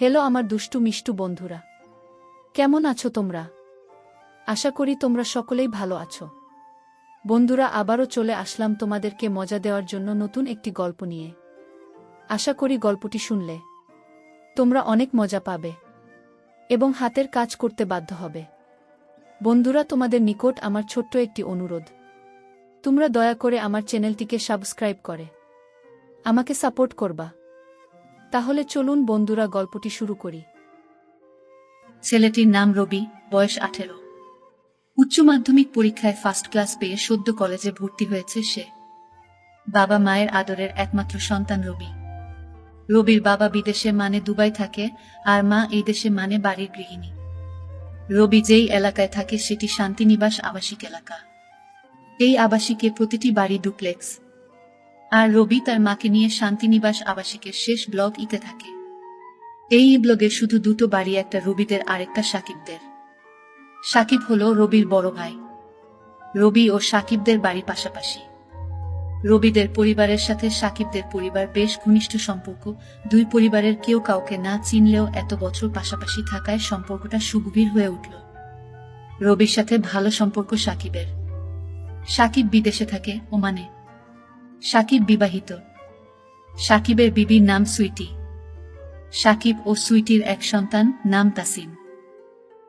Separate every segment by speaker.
Speaker 1: Hello আমার দুষ্টু মিষ্টু বন্ধুরা। কেমন আছো তোমরা? আশা করি তোমরা সকলেই ভালো আছো। বন্ধুরা, আবারও চলে আসলাম তোমাদেরকে মজা দেওয়ার জন্য নতুন একটি গল্প নিয়ে। আশা করি গল্পটি শুনলে তোমরা অনেক মজা পাবে এবং হাতের কাজ করতে বাধ্য হবে। বন্ধুরা, তোমাদের নিকট আমার ছোট্ট একটি অনুরোধ। তোমরা দয়া করে আমার চ্যানেলটিকে সাবস্ক্রাইব করে আমাকে সাপোর্ট করবা। তাহলে চলুন বন্ধুরা গল্পটি শুরু করি।
Speaker 2: ছেলেটির নাম রবি, বয়স আঠেরো। উচ্চ মাধ্যমিক পরীক্ষায় ফার্স্ট ক্লাস পেয়ে সদ্য কলেজে ভর্তি হয়েছে সে। বাবা মায়ের আদরের একমাত্র সন্তান রবি। রবির বাবা বিদেশে মানে দুবাই থাকে, আর মা এই দেশে মানে বাড়ির গৃহিণী। রবি যেই এলাকায় থাকে, সেটি শান্তিনিবাস আবাসিক এলাকা। এই আবাসিকে প্রতিটি বাড়ি ডুপ্লেক্স আর রবি তার মাকে নিয়ে শান্তিনিবাস আবাসিকের শেষ ব্লগ ইতে থাকে। এই ব্লগে শুধু দুটো বাড়ি, একটা রবিদের, আরেকটা সাকিবদের। সাকিব হলো রবির বড় ভাই। রবি ও সাকিবদের বাড়ি পাশাপাশি। রবিদের পরিবারের সাথে সাকিবদের পরিবার বেশ ঘনিষ্ঠ সম্পর্ক। দুই পরিবারের কেউ কাউকে না চিনলেও এত বছর পাশাপাশি থাকায় সম্পর্কটা সুগভীর হয়ে উঠল। রবির সাথে ভালো সম্পর্ক সাকিবের। সাকিব বিদেশে থাকে, ওমানে। সাকিব বিবাহিত। সাকিবের বিবির নাম সুইটি। সাকিব ও সুইটির এক সন্তান নাম তাসিম।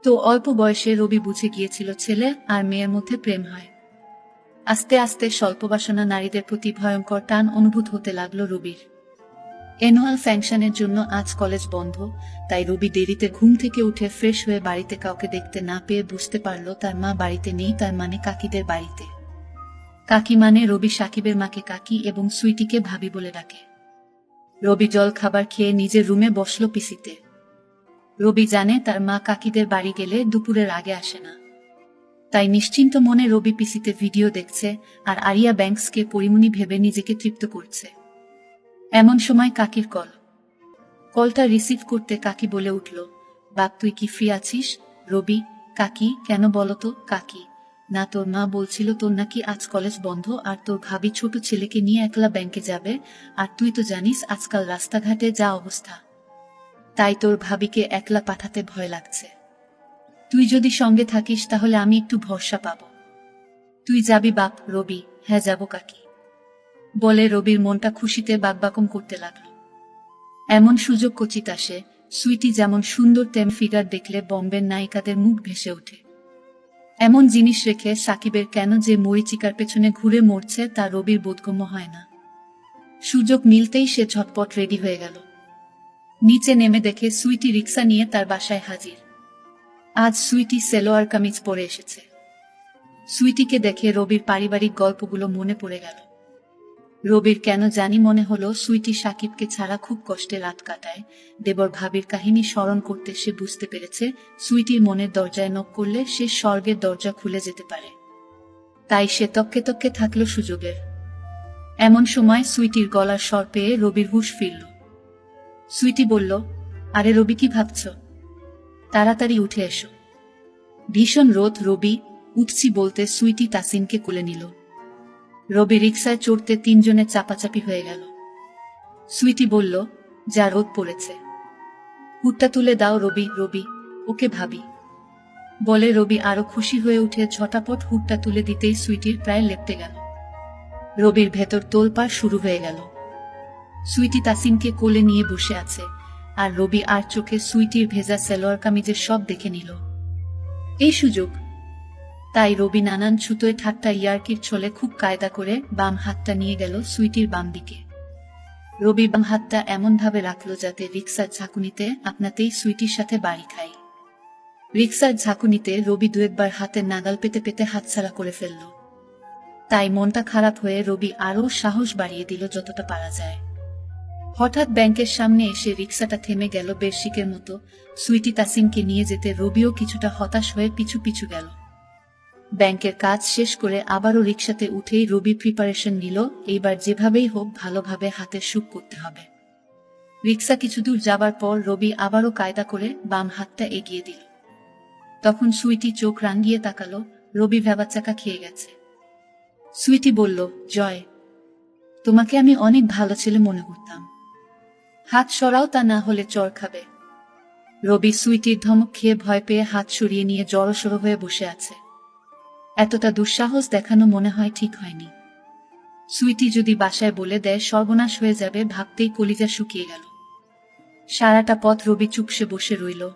Speaker 2: তো অল্প বয়সে রবি বুঝে গিয়েছিল ছেলে আর মেয়ের মধ্যে প্রেম হয়। আস্তে আস্তে স্বল্পবাসনা নারীদের প্রতি ভয়ঙ্কর টান অনুভূত হতে লাগল রবির। অ্যানুয়াল ফ্যাংশনের জন্য আজ কলেজ বন্ধ, তাই রবি দেরিতে ঘুম থেকে উঠে ফ্রেশ হয়ে বাড়িতে কাউকে দেখতে না পেয়ে বুঝতে পারল তার মা বাড়িতে নেই, তার মানে কাকিদের বাড়িতে। কাকি মানে রবি সাকিবের মাকে কাকি এবং সুইটিকে ভাবি বলে ডাকে। রবি জল খাবার খেয়ে নিজের রুমে বসল পিসিতে। রবি জানে তার মা কাকিদের বাড়ি গেলে দুপুরের আগে আসে না। তাই নিশ্চিন্ত মনে রবি পিসিতে ভিডিও দেখছে আর আরিয়া ব্যাংকসকে পরিমণি ভেবে নিজেকে তৃপ্ত করছে। এমন সময় কাকির কল। কলটা রিসিভ করতে কাকি বলে উঠল, বাপ, তুই কি ফ্রি আছিস? রবি, কাকি, কেন বলতো কাকি? না, তোর মা বলছিল তোর নাকি আজ কলেজ বন্ধ, আর তোর ভাবি ছোট ছেলেকে নিয়ে একলা ব্যাংকে যাবে, আর তুই তো জানিস আজকাল রাস্তাঘাটে যা অবস্থা। তাই তোর ভাবিকে একলা পাঠাতে ভয় লাগছে। তুই যদি সঙ্গে থাকিস তাহলে আমি একটু ভরসা পাব। তুই যাবি বাপ, রবি হ্যাঁ যাব কাকি। বলে রবির মনটা খুশিতে বাকবাকম করতে লাগল। এমন সুযোগ কচিত আসে, সুইটি যেমন সুন্দর তেম ফিগার দেখলে বম্বের নায়িকাদের মুখ ভেসে ওঠে। এমন জিনিস রেখে সাকিবের কেন যে মরিচিকার পেছনে ঘুরে মরছে তা রবির বোধগম্য হয় না। সুযোগ মিলতেই সে ঝটপট রেডি হয়ে গেল। নিচে নেমে দেখে সুইটি রিক্সা নিয়ে তার বাসায় হাজির। আজ সুইটি সেলোয়ার কামিজ পরে এসেছে। সুইটিকে দেখে রবির পারিবারিক গল্পগুলো মনে পড়ে গেল। রবির কেন জানি মনে হলো সুইটি সাকিবকে ছাড়া খুব কষ্টে রাত কাটায়। দেবর ভাবির কাহিনী স্মরণ করতে সে বুঝতে পেরেছে সুইটির মনের দরজায় নক করলে সে স্বর্গের দরজা খুলে যেতে পারে। তাই সে তককে তককে থাকল সুযোগের। এমন সময় সুইটির গলার স্বর পেয়ে রবির হুশ ফিরল। সুইটি বলল, আরে রবি, কি ভাবছ? তাড়াতাড়ি উঠে এসো। ভীষণ রোদ রবি উঠছি বলতে সুইটি তাসিনকে কোলে নিল। রবি রিক্সায় চড়তে তিনজনে চাপাচাপি হয়ে গেল। সুইটি বলল, যা রোদ পড়েছে। হুটটা তুলে দাও রবি রবি, ওকে ভাবি। বলে রবি আরও খুশি হয়ে উঠে ঝটাপট হুটটা তুলে দিতেই সুইটির প্রায় লেপটে গেল। রবির ভেতর তোলপাড় শুরু হয়ে গেল। সুইটি তাসিনকে কোলে নিয়ে বসে আছে, আর রবি আর চোখে সুইটির ভেজা সেলোয়ার কামিজের সব দেখে নিল। এই সুযোগ তাই রবি নানান ছুতোয় ঠাট্টা ইয়ার্কির ছলে খুব কায়দা করে বাম হাতটা নিয়ে গেল সুইটির বাম দিকে। রবি বাম হাতটা এমন ভাবে রাখল যাতে রিক্সার ঝাঁকুনিতে আপনাতেই সুইটির সাথে বাড়ি খাই। রিক্সার ঝাঁকুনিতে রবি দু একবার হাতের নাগাল পেতে পেতে হাতছাড়া করে ফেলল। তাই মনটা খারাপ হয়ে রবি আরও সাহস বাড়িয়ে দিল যতটা পারা যায়। হঠাৎ ব্যাংকের সামনে এসে রিক্সাটা থেমে গেল বেশিকের মতো। সুইটি তাসিমকে নিয়ে যেতে রবিও কিছুটা হতাশ হয়ে পিছু পিছু গেল। ব্যাংকের কাজ শেষ করে আবারও রিক্সাতে উঠেই রবি প্রিপারেশন নিল, এইবার যেভাবেই হোক ভালোভাবে হাতের সুখ করতে হবে। রিক্সা কিছু দূর যাবার পর রবি আবারও কায়দা করে বাম হাতটা এগিয়ে দিল। তখন সুইটি চোখ রাঙ্গিয়ে তাকালো, রবি ভেবাচাকা খেয়ে গেছে। সুইটি বলল, জয়, তোমাকে আমি অনেক ভালো ছেলে মনে করতাম। হাত সরাও তা না হলে চর খাবে। রবি সুইটির ধমক খেয়ে ভয় পেয়ে হাত সরিয়ে নিয়ে জড়সড় হয়ে বসে আছে। এতটা দুঃসাহস দেখানো মনে হয় ঠিক হয়নি। সুইটি যদি বাসায় বলে দেয়, সর্বনাশ হয়ে যাবে, ভাবতেই কলিজা শুকিয়ে গেল। সারাটা পথ রবি চুপসে বসে রইল।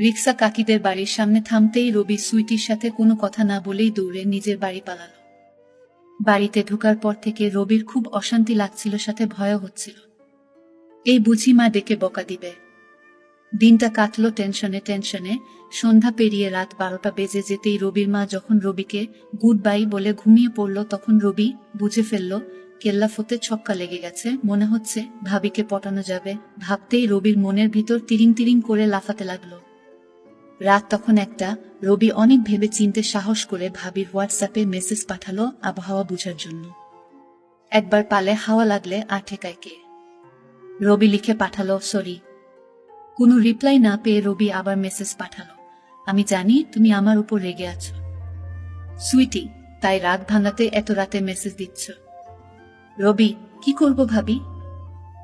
Speaker 2: রিক্সা কাকিদের বাড়ির সামনে থামতেই রবি সুইটির সাথে কোনো কথা না বলেই দৌড়ে নিজের বাড়ি পালালো। বাড়িতে ঢোকার পর থেকে রবির খুব অশান্তি লাগছিল, সাথে ভয়ও হচ্ছিল। এই বুঝি মা ডেকে বকা দিবে। দিনটা কাটলো টেনশনে টেনশনে। সন্ধ্যা পেরিয়ে রাত বারোটা বেজে যেতেই রবির মা যখন রবিকে গুড বাই বলে ঘুমিয়ে পড়ল, তখন রবি বুঝে ফেলল, কেল্লা ফতে ছক্কা লেগে গেছে। মনে হচ্ছে ভাবিকে পটানো যাবে। ভাবতেই রবির মনের ভিতর তিরিং তিরিং করে লাফাতে লাগল। রাত তখন একটা। রবি অনেক ভেবে চিনতে সাহস করে ভাবির হোয়াটসঅ্যাপে মেসেজ পাঠালো আবহাওয়া বুঝার জন্য। একবার পালে হাওয়া লাগলে আর ঠেকায় কে? রবি লিখে পাঠালো, সরি। কোনো রিপ্লাই না পেয়ে রবি আবার মেসেজ পাঠালো। আমি জানি তুমি আমার উপর রেগে আছো। সুইটি, তাই রাত ভাঙাতে এত রাতে মেসেজ দিচ্ছ। রবি, কি করব ভাবি?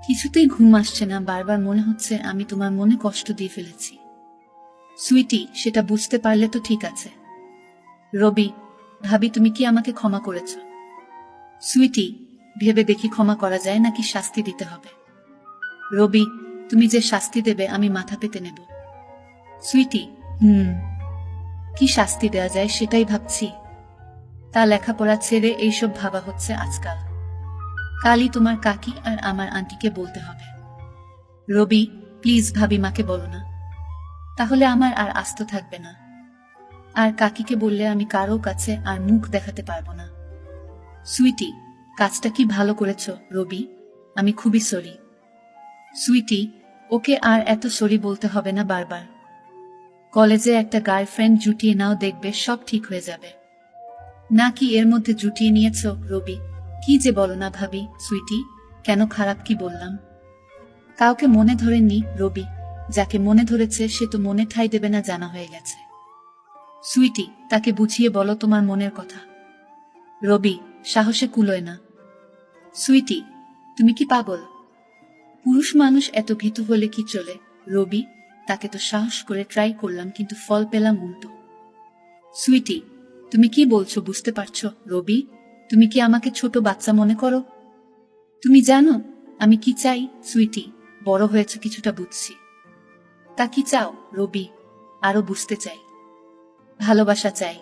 Speaker 2: কিছুতেই ঘুম আসছে না, বারবার মনে হচ্ছে আমি তোমার মনে কষ্ট দিয়ে ফেলেছি। সুইটি, সেটা বুঝতে পারলে তো ঠিক আছে। রবি, ভাবি তুমি কি আমাকে ক্ষমা করেছ? সুইটি, ভেবে দেখি ক্ষমা করা যায় নাকি শাস্তি দিতে হবে? রবি তুমি যে শাস্তি দেবে, আমি মাথা পেতে নেব। সুইটি, হুম, কি শাস্তি দেওয়া যায় সেটাই ভাবছি। তা লেখাপড়া ছেড়ে এইসব ভাবা হচ্ছে আজকাল। কালই তোমার কাকি আর আমার আন্টিকে বলতে হবে। রবি, প্লিজ ভাবি মাকে বলো না। তাহলে আমার আর আস্ত থাকবে না। আর কাকিকে বললে আমি কারও কাছে আর মুখ দেখাতে পারব না। সুইটি, কাজটা কি ভালো করেছ, রবি? আমি খুবই সরি। সুইটি ওকে আর এত সরি বলতে হবে না বারবার। কলেজে একটা গার্লফ্রেন্ড জুটিয়ে নাও, দেখবে সব ঠিক হয়ে যাবে। নাকি এর মধ্যে জুটিয়ে নিয়েছ, রবি? কি যে বলো না ভাবি, সুইটি? কেন খারাপ কি বললাম? কাউকে মনে ধরেননি, রবি। যাকে মনে ধরেছে, সে তো মনে ঠাই দেবে না, জানা হয়ে গেছে। সুইটি, তাকে বুঝিয়ে বলো তোমার মনের কথা। রবি, সাহসে কুলোয় না। সুইটি, তুমি কি পাগল? পুরুষ মানুষ এত ভীতু হলে কি চলে? রবি, তাকে তো সাহস করে ট্রাই করলাম, কিন্তু ফল পেলাম উল্টো। সুইটি, তুমি কি বলছো বুঝতে পারছ? রবি, তুমি কি আমাকে ছোট বাচ্চা মনে করো? তুমি জানো, আমি কি চাই? সুইটি, বড় হয়েছে কিছুটা বুঝছি। তা কি চাও? রবি, আরও বুঝতে চাই। ভালোবাসা চাই।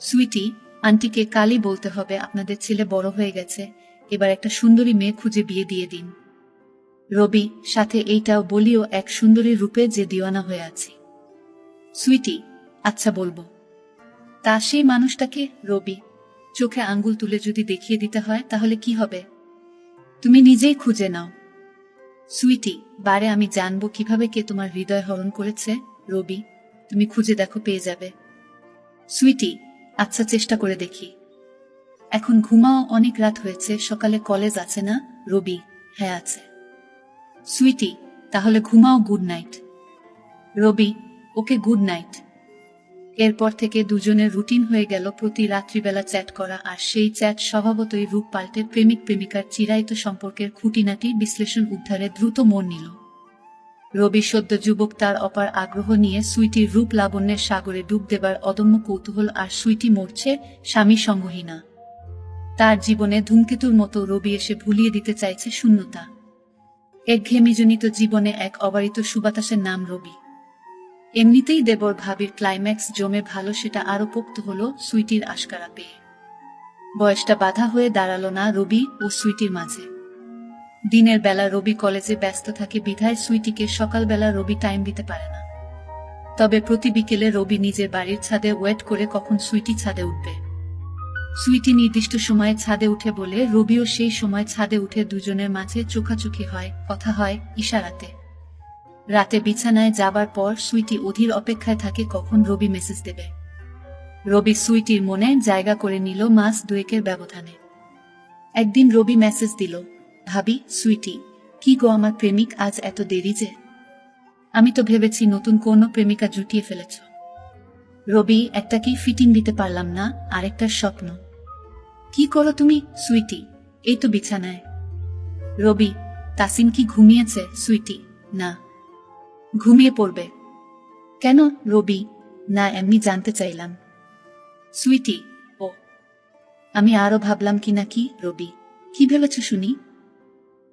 Speaker 2: সুইটি, আন্টিকে কালই বলতে হবে আপনাদের ছেলে বড় হয়ে গেছে, এবার একটা সুন্দরী মেয়ে খুঁজে বিয়ে দিয়ে দিন। রবি, সাথে এইটাও বলিও এক সুন্দরী রূপে যে দিওয়ানা হয়ে আছি। সুইটি আচ্ছা বলব। তা সেই মানুষটাকে, রবি, চোখে আঙ্গুল তুলে যদি দেখিয়ে দিতে হয়, তাহলে কি হবে? তুমি নিজেই খুঁজে নাও। সুইটি, বারে আমি জানব কীভাবে কে তোমার হৃদয় হরণ করেছে। রবি, তুমি খুঁজে দেখো, পেয়ে যাবে। সুইটি আচ্ছা চেষ্টা করে দেখি। এখন ঘুমাও, অনেক রাত হয়েছে, সকালে কলেজ আছে না? রবি হ্যাঁ আছে। সুইটি, তাহলে ঘুমাও, good night. Rabi, okay good night. এরপর থেকে দুজনের রুটিন হয়ে গেল প্রতি রাত্রিবেলা চ্যাট করা, আর সেই চ্যাট স্বভাবতই রূপ পাল্টে প্রেমিক প্রেমিকার চিরায়িত সম্পর্কের খুঁটিনাটি বিশ্লেষণ উদ্ধারে দ্রুত মোড় নিল। রবি সদ্য যুবক তার অপার আগ্রহ নিয়ে সুইটির রূপ লাবণ্যের সাগরে ডুব দেবার অদম্য কৌতূহল আর সুইটি মরছে স্বামী সঙ্গহীনা। তার জীবনে ধূমকেতুর মতো রবি এসে ভুলিয়ে দিতে চাইছে শূন্যতা। একঘেয়েমিজনিত জীবনে এক অবারিত সুবাতাসের নাম রবি। এমনিতেই দেবর ভাবির ক্লাইম্যাক্স জমে ভালো সেটা আরও পোক্ত হলো সুইটির আশকারা পেয়ে। বয়সটা বাধা হয়ে দাঁড়াল না রবি ও সুইটির মাঝে। দিনের বেলা রবি কলেজে ব্যস্ত থাকে বিধায় সুইটিকে সকালবেলা রবি টাইম দিতে পারে না। তবে প্রতি বিকেলে রবি নিজের বাড়ির ছাদে ওয়েট করে কখন সুইটি ছাদে উঠবে। সুইটি নির্দিষ্ট সময়ে ছাদে উঠে বলে, রবিও সেই সময় ছাদে উঠে দুজনের মাঝে চোখাচোখি হয়, কথা হয় ইশারাতে। রাতে বিছানায় যাবার পর সুইটি অধীর অপেক্ষায় থাকে কখন রবি মেসেজ দেবে। রবি সুইটির মনে জায়গা করে নিল মাস দুয়েকের ব্যবধানে। একদিন রবি মেসেজ দিল, ভাবি, সুইটি, কি গো আমার প্রেমিক আজ এত দেরি যে? আমি তো ভেবেছি নতুন কোন প্রেমিকা জুটিয়ে ফেলেছ। রবি, একটা কি ফিটিং দিতে পারলাম না? আরেকটার স্বপ্ন। কি করো তুমি, সুইটি? এই তো বিছানায়। রবি, তাসিন কি ঘুমিয়েছে, সুইটি? না। ঘুমিয়ে পড়বে। কেন, রবি? না, এমনি জানতে চাইলাম। সুইটি, ও। আমি আরও ভাবলাম কি না কি, রবি? কি ভেবেছ শুনি?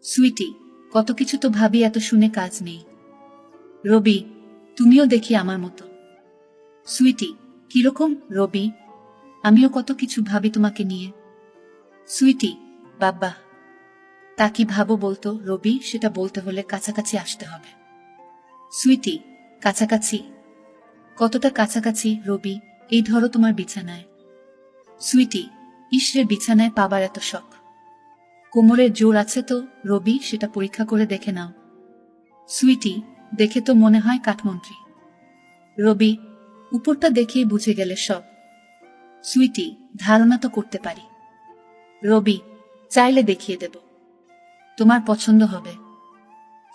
Speaker 2: সুইটি, কত কিছু তো ভাবি, এত শুনে কাজ নেই। রবি, তুমিও দেখি আমার মতো। সুইটি, কীরকম, রবি? আমিও কত কিছু ভাবি তোমাকে নিয়ে। সুইটি বাবা তা কি ভাবো বলতো, রবি, সেটা বলতে হলে কাছাকাছি আসতে হবে। সুইটি, কাছাকাছি। কতটা কাছাকাছি, রবি? এই ধরো তোমার বিছানায়। সুইটি ইসরের বিছানায় পাবার এত শখ। কোমরের জোর আছে তো, রবি, সেটা পরীক্ষা করে দেখে নাও। সুইটি, দেখে তো মনে হয় কাঠমন্ত্রী। রবি, উপরটা দেখেই বুঝে গেলে সব। সুইটি ধারণা তো করতে পারি। রবি, চাইলে দেখিয়ে দেব। তোমার পছন্দ হবে।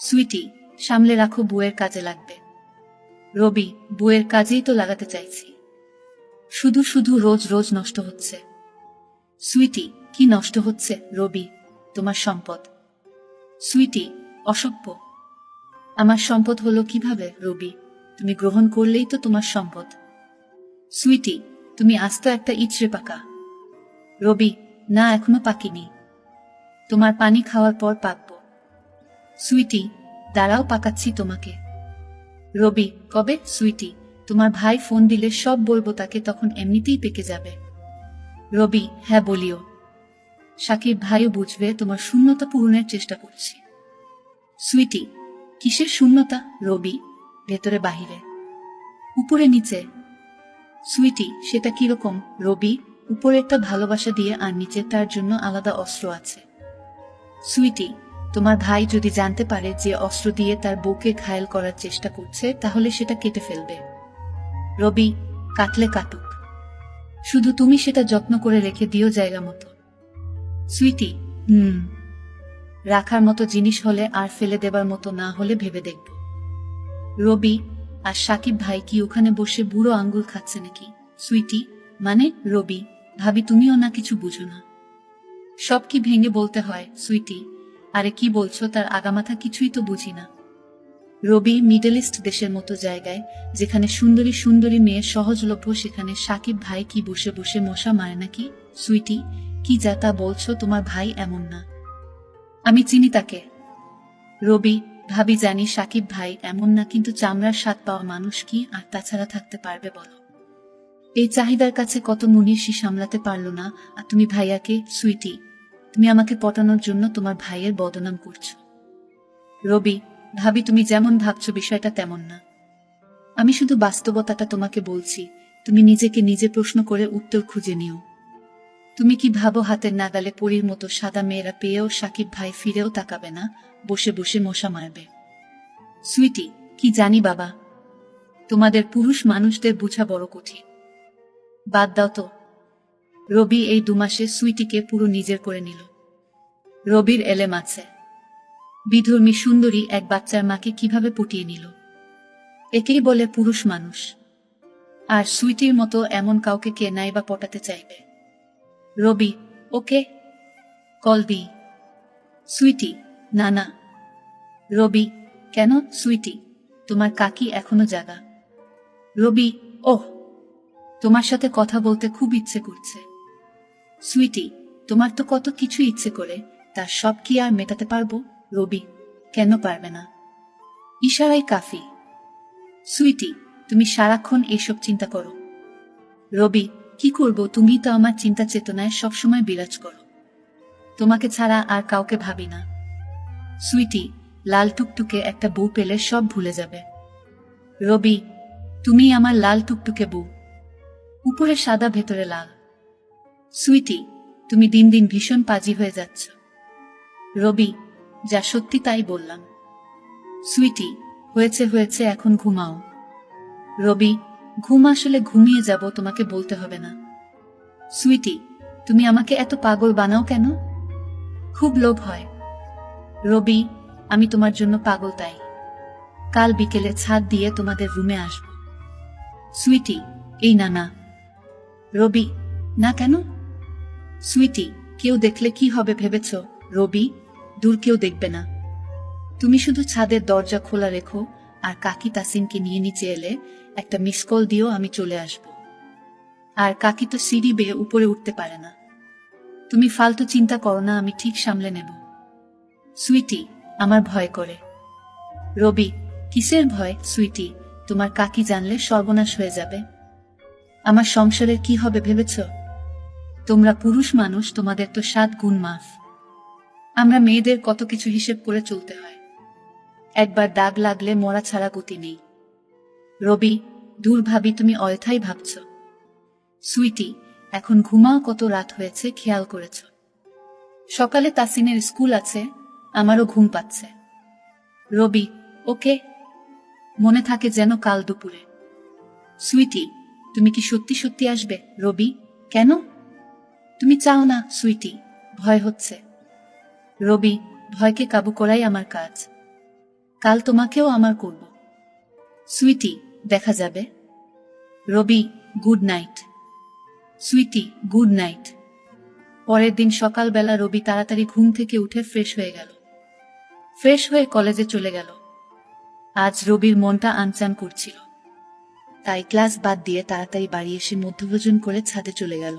Speaker 2: সুইটি, সামলে রাখো বুয়ের কাজে লাগবে। রবি, বুয়ের কাজেই তো লাগাতে চাইছি। শুধু শুধু রোজ রোজ নষ্ট হচ্ছে। সুইটি, কি নষ্ট হচ্ছে? রবি, তোমার সম্পদ। সুইটি, অসভ্য। আমার সম্পদ হলো কীভাবে? রবি, তুমি গ্রহণ করলেই তো তোমার সম্পদ। সুইটি, তুমি আস্ত একটা ইচড়ে পাকা। রবি না, এখনও পাকিনি। তোমার পানি খাওয়ার পর পাকবো। সুইটি, দাঁড়াও, পাকাচ্ছি তোমাকে। রবি, কবে? সুইটি, তোমার ভাই ফোন দিলে সব বলব তাকে, তখন এমনিতেই পেকে যাবে। রবি হ্যাঁ বলিও। সাকিব, ভাইও বুঝবে, তোমার শূন্যতা পূরণের চেষ্টা করছি। সুইটি, কিসের শূন্যতা? রবি, ভেতরে, বাহিরে। উপরে, নিচে। সুইটি, সেটা কীরকম? রবি উপরে একটা ভালোবাসা দিয়ে আর নিচে তার জন্য আলাদা অস্ত্র আছে। সুইটি, তোমার ভাই যদি জানতে পারে যে অস্ত্র দিয়ে তার বউকে ঘায়েল করার চেষ্টা করছে, তাহলে সেটা কেটে ফেলবে। রবি কাটলে কাটুক শুধু তুমি সেটা যত্ন করে রেখে দিও জায়গা মতো। সুইটি, হুম। রাখার মতো জিনিস হলে আর ফেলে দেবার মতো না হলে ভেবে দেখব। রবি, আর সাকিব ভাই কি ওখানে বসে বুড়ো আঙ্গুল খাচ্ছে নাকি? সুইটি মানে রবি। ভাবি, তুমিও না কিছু বুঝো না। সব কি ভেঙে বলতে হয়, সুইটি? আরে কি বলছো, তার আগামাথা কিছুই তো বুঝি না। রবি, মিডল ইস্ট দেশের মতো জায়গায়, যেখানে সুন্দরী সুন্দরী মেয়ে সহজলভ্য, সেখানে সাকিব ভাই কি বসে বসে মশা মারে নাকি? সুইটি, কি যা তা বলছো, তোমার ভাই এমন না। আমি চিনি তাকে। রবি, ভাবি জানি সাকিব ভাই এমন না, কিন্তু চামড়ার স্বাদ পাওয়া মানুষ কি, আর তাছাড়া থাকতে পারবে বলো। এই চাহিদার কাছে কত মুনিষি সামলাতে পারল না, আর তুমি ভাইয়াকে, সুইটি, তুমি আমাকে পটানোর জন্য তোমার ভাইয়ের বদনাম করছ। রবি, ভাবি, তুমি যেমন ভাবছ বিষয়টা তেমন না। আমি শুধু বাস্তবতাটা তোমাকে বলছি, তুমি নিজেকে নিজে প্রশ্ন করে উত্তর খুঁজে নিও। তুমি কি ভাবো হাতের নাগালে পরীর মতো সাদা মেয়েরা পেয়েও সাকিব ভাই ফিরেও তাকাবে না, বসে বসে মশা মারবে? সুইটি, কি জানি বাবা। তোমাদের পুরুষ মানুষদের বুঝা বড় কঠিন। বাদ দাও তো। রবি এই দুমাসে সুইটিকে পুরো নিজের করে নিল। রবির এলেম আছে। বিধর্মী সুন্দরী এক বাচ্চার মাকে কীভাবে পটিয়ে নিল? একেই বলে পুরুষ মানুষ। আর সুইটির মতো এমন কাউকে কে নাই বা পটাতে চাইবে? রবি, ওকে? কল দি। সুইটি, না না। রবি, কেন সুইটি? তোমার কাকি এখনও জাগা। রবি, ওহ! তোমার সাথে কথা বলতে খুব ইচ্ছে করছে। সুইটি, তোমার তো কত কিছু ইচ্ছে করে, তার সব কি আর মেটাতে পারব? রবি, কেন পারবে না? ইশারাই কাফি। সুইটি, তুমি সারাক্ষণ এসব চিন্তা করো। রবি, কি করব? তুমি তো আমার চিন্তা চেতনায় সবসময় বিরাজ করো। তোমাকে ছাড়া আর কাউকে ভাবি না। সুইটি, লাল টুকটুকে একটা বউ পেলে সব ভুলে যাবে। রবি, তুমি আমার লাল টুকটুকে বউ। উপরে সাদা ভেতরে লাল। সুইটি, তুমি দিন দিন ভীষণ পাজি হয়ে যাচ্ছ। রবি, যা সত্যি তাই বললাম। সুইটি, হয়েছে হয়েছে, এখন ঘুমাও। রবি, ঘুম আসলে ঘুমিয়ে যাব, তোমাকে বলতে হবে না। সুইটি, তুমি আমাকে এত পাগল বানাও কেন? খুব লোভ হয়। রবি, আমি তোমার জন্য পাগল তাই। কাল বিকেলে ছাদ দিয়ে তোমাদের রুমে আসব। সুইটি, এই না না। রবি, না কেন? সুইটি, কেউ দেখলে কি হবে ভেবেছ? রবি, দূর কেউ দেখবে না। তুমি শুধু ছাদের দরজা খোলা রেখো আর কাকি তাসিমকে নিয়ে নিচে এলে একটা মিস কল দিও আমি চলে আসব। আর কাকি তো সিঁড়ি বেয়ে উপরে উঠতে পারে না। তুমি ফালতু চিন্তা করো না, আমি ঠিক সামলে নেব। সুইটি, আমার ভয় করে। রবি, কিসের ভয়? সুইটি, তোমার কাকি জানলে সর্বনাশ হয়ে যাবে। আমার সংসারের কি হবে ভেবেছ? তোমরা পুরুষ মানুষ, তোমাদের তো সাত গুণ মাফ আমরা মেয়েদের কত কিছু হিসেব করে চলতে হয়। একবার দাগ লাগলে মরা ছাড়া গতি নেই। রবি, দূর ভাবি তুমি অয়থাই ভাবছ। সুইটি, এখন ঘুমাও, কত রাত হয়েছে, খেয়াল করেছ। সকালে তাসিনের স্কুল আছে, আমারও ঘুম পাচ্ছে। রবি, ওকে। মনে থাকে যেন কাল দুপুরে। সুইটি তুমি কি সত্যি সত্যি আসবে? রবি, কেন? তুমি চাও না, সুইটি, ভয় হচ্ছে। রবি, ভয়কে কাবু করাই আমার কাজ। কাল তোমাকেও আমার করব। সুইটি, দেখা যাবে। Rabi, good night. Sweety, good night. পরের দিন সকালবেলা রবি তাড়াতাড়ি ঘুম থেকে উঠে ফ্রেশ হয়ে গেল। ফ্রেশ হয়ে কলেজে চলে গেল। আজ রবির মনটা আনচান করছিল। তাই ক্লাস বাদ দিয়ে তাড়াতাড়ি বাড়ি এসে মধ্যভোজন করে ছাদে চলে গেল।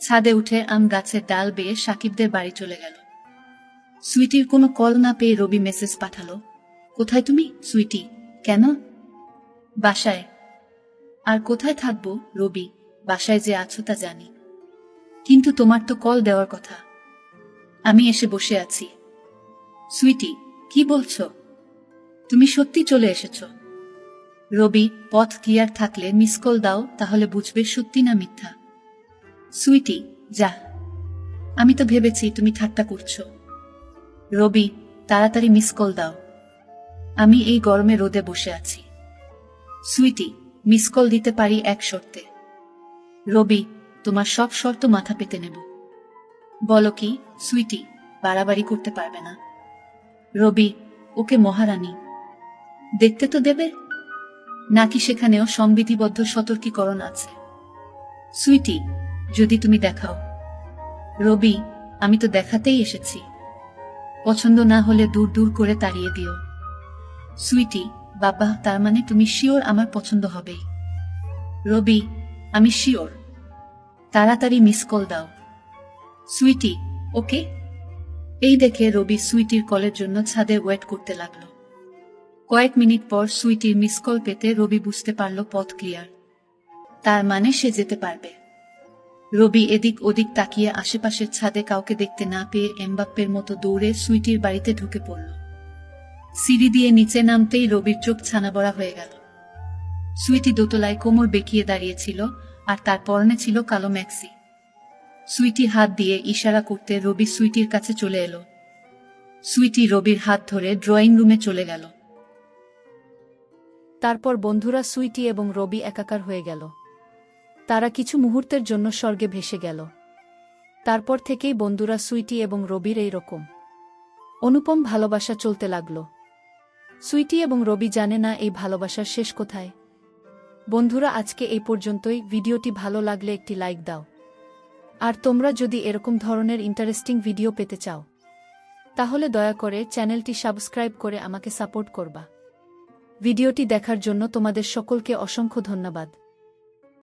Speaker 2: ছাদে উঠে আম গাছের ডাল বেয়ে সাকিবদের বাড়ি চলে গেল। সুইটির কোনো কল না পেয়ে রবি মেসেজ পাঠালো, কোথায় তুমি? সুইটি, কেন? বাসায়। আর কোথায় থাকব, রবি? বাসায় যে আছো তা জানি। কিন্তু তোমার তো কল দেওয়ার কথা। আমি এসে বসে আছি। সুইটি, কি বলছো? তুমি সত্যি চলে এসেছ। রবি, পথ ক্লিয়ার থাকলে মিস কল দাও, তাহলে বুঝবে সত্যি না মিথ্যা। সুইটি, যা। আমি তো ভেবেছি তুমি ঠাট্টা করছ। রবি, তাড়াতাড়ি মিস কল দাও। আমি এই গরমে রোদে বসে আছি। সুইটি মিস কল দিতে পারি এক শর্তে। রবি, তোমার সব শর্ত মাথা পেতে নেব। বলো কি, সুইটি, বাড়াবাড়ি করতে পারবে না। রবি, ওকে মহারানী। দেখতে তো দেবে। নাকি সেখানেও সংবিধিবদ্ধ সতর্কীকরণ আছে? সুইটি, যদি তুমি দেখাও। রবি, আমি তো দেখাতেই এসেছি। পছন্দ না হলে দূর দূর করে তাড়িয়ে দিও। সুইটি, বাবা, তার মানে তুমি শিওর আমার পছন্দ হবেই। রবি, আমি শিওর। তাড়াতাড়ি মিস কল দাও। সুইটি, ওকে? এই দেখে রবি সুইটির কলের জন্য ছাদে ওয়েট করতে লাগল। কয়েক মিনিট পর সুইটির মিস কল পেতে রবি বুঝতে পারল পথ ক্লিয়ার। তার মানে সে যেতে পারবে। রবি এদিক ওদিক তাকিয়ে আশেপাশের ছাদে কাউকে দেখতে না পেয়ে এমবাপ্পের মতো দৌড়ে সুইটির বাড়িতে ঢুকে পড়ল। সিঁড়ি দিয়ে নিচে নামতেই রবির চোখ ছানাবড়া হয়ে গেল। সুইটি দোতলায় কোমর বেঁকিয়ে দাঁড়িয়েছিল আর তার পরনে ছিল কালো ম্যাক্সি। সুইটি হাত দিয়ে ইশারা করতে রবি সুইটির কাছে চলে এলো। সুইটি রবির হাত ধরে ড্রয়িং রুমে চলে গেল।
Speaker 1: তারপর বন্ধুরা সুইটি এবং রবি একাকার হয়ে গেল। তারা কিছু মুহূর্তের জন্য স্বর্গে ভেসে গেল। তারপর থেকেই বন্ধুরা সুইটি এবং রবির এই রকম। অনুপম ভালোবাসা চলতে লাগল। সুইটি এবং রবি জানে না এই ভালোবাসার শেষ কোথায়। বন্ধুরা, আজকে এই পর্যন্তই। ভিডিওটি ভালো লাগলে একটি লাইক দাও। আর তোমরা যদি এরকম ধরনের ইন্টারেস্টিং ভিডিও পেতে চাও, তাহলে দয়া করে চ্যানেলটি সাবস্ক্রাইব করে আমাকে সাপোর্ট করবা। ভিডিওটি দেখার জন্য তোমাদের সকলকে অসংখ্য ধন্যবাদ।